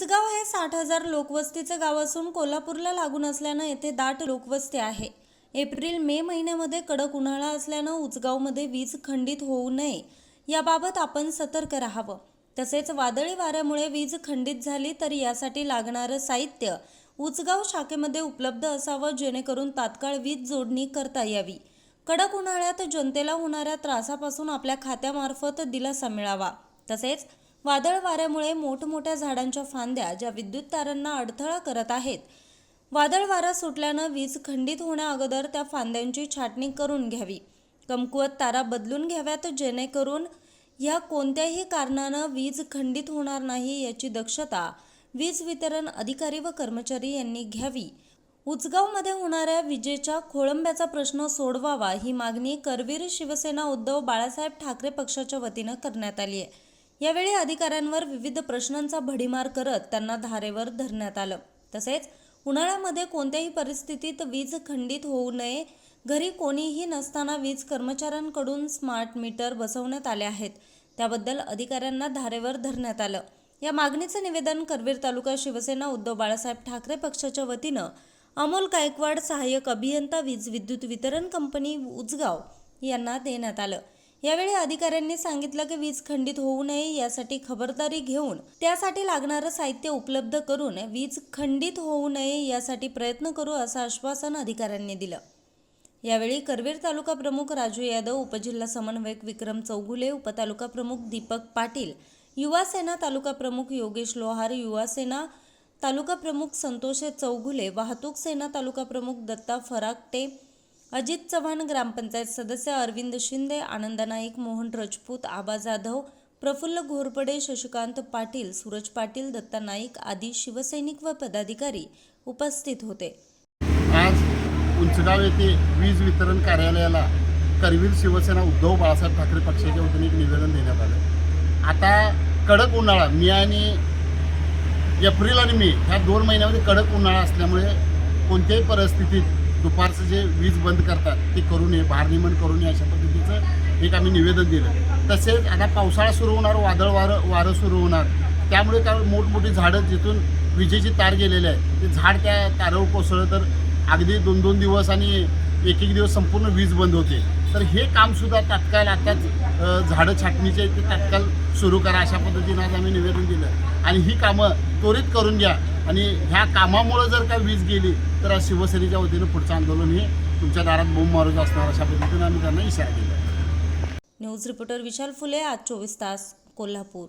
उचगाव हे साठ हजार लोकवस्तीचं गाव असून कोल्हापूरला लागून असल्यानं येथे दाट लोकवस्ती आहे. एप्रिल मे महिन्यामध्ये कडक उन्हाळा असल्यानं उचगावमध्ये वीज खंडित होऊ नये. याबाबत आपण सतर्क राहावं. तसेच वादळी वाऱ्यामुळे वीज खंडित झाली तर यासाठी लागणारं साहित्य उचगाव शाखेमध्ये उपलब्ध असावं जेणेकरून तात्काळ वीज जोडणी करता यावी. कडक उन्हाळ्यात जनतेला होणाऱ्या त्रासापासून आपल्या खात्यामार्फत दिलासा मिळावा. तसेच वादळ वाऱ्यामुळे मोठमोठ्या झाडांच्या फांद्या ज्या विद्युत तारांना अडथळा करत आहेत. वादळ वारा सुटल्यानं वीज खंडित होण्याअगोदर त्या फांद्यांची छाटणी करून घ्यावी. कमकुवत तारा बदलून घ्याव्यात जेणेकरून ह्या कोणत्याही कारणानं वीज खंडित होणार नाही याची दक्षता वीज वितरण अधिकारी व कर्मचारी यांनी घ्यावी. उचगावमध्ये होणाऱ्या विजेच्या खोळंब्याचा प्रश्न सोडवावा ही मागणी करवीर शिवसेना उद्धव बाळासाहेब ठाकरे पक्षाच्या वतीनं करण्यात आली आहे. यावेळी अधिकाऱ्यांवर विविध प्रश्नांचा भडीमार करत त्यांना धारेवर धरण्यात आलं. तसेच उन्हाळ्यामध्ये कोणत्याही परिस्थितीत वीज खंडित होऊ नये. घरी कोणीही नसताना वीज कर्मचाऱ्यांकडून स्मार्ट मीटर बसवण्यात आले आहेत. त्याबद्दल अधिकाऱ्यांना धारेवर धरण्यात आलं. या मागणीचं निवेदन करवीर तालुका शिवसेना उद्धव बाळासाहेब ठाकरे पक्षाच्या वतीनं अमोल गायकवाड सहाय्यक अभियंता वीज विद्युत वितरण कंपनी उजगाव यांना देण्यात आलं. यावेळी अधिकाऱ्यांनी सांगितलं की वीज खंडित होऊ नये यासाठी खबरदारी घेऊन त्यासाठी लागणारं साहित्य उपलब्ध करून वीज खंडित होऊ नये यासाठी प्रयत्न करू असं आश्वासन अधिकाऱ्यांनी दिलं. यावेळी करवीर तालुका प्रमुख राजू यादव उपजिल्हा समन्वयक विक्रम चौगुले उपतालुका प्रमुख दीपक पाटील युवा सेना तालुका प्रमुख योगेश लोहार युवा सेना तालुका प्रमुख संतोष चौगुले वाहतूक सेना तालुका प्रमुख दत्ता फराकटे अजित चव्हाण ग्रामपंचायत सदस्य अरविंद शिंदे आनंद नाईक मोहन राजपूत आबा जाधव प्रफुल्ल घोरपडे शशिकांत पाटील सूरज पाटील दत्ता नाईक आदी शिवसैनिक व पदाधिकारी उपस्थित होते. आज उंचगाव येथे वीज वितरण कार्यालयाला करवीर शिवसेना उद्धव बाळासाहेब ठाकरे पक्षाच्या वतीने एक निवेदन देण्यात आलं. आता कडक उन्हाळा मे आणि एप्रिल आणि मे ह्या दोन महिन्यामध्ये कडक उन्हाळा असल्यामुळे कोणत्याही परिस्थितीत दुपारचं जे वीज बंद करतात ते करू नये भारनियमन करू नये अशा पद्धतीचं एक आम्ही निवेदन दिलं. तसेच आता पावसाळा सुरू होणार वादळ वारं वारं सुरू होणार. त्यामुळे काय मोठमोठी झाडं जिथून विजेची तार गेलेले आहे ते झाड त्या तारावर कोसळलं तर अगदी दोन दोन दिवस आणि एक एक दिवस संपूर्ण वीज बंद होते. तर हे कामसुद्धा तात्काळ आताच झाडं छाटणीचे ते तात्काळ सुरू करा अशा पद्धतीनं आज आम्ही निवेदन दिलं. आणि ही कामं त्वरित करून घ्या. आणि ह्या कामामुळं जर का वीज गेली तर शिवसेनेच्या वतीनं पुढचं आंदोलन हे तुमच्या दारात बोंब मारूच असणार अशा पद्धतीनं आम्ही त्यांना इशारा दिला. न्यूज रिपोर्टर विशाल फुले आज चोवीस तास कोल्हापूर.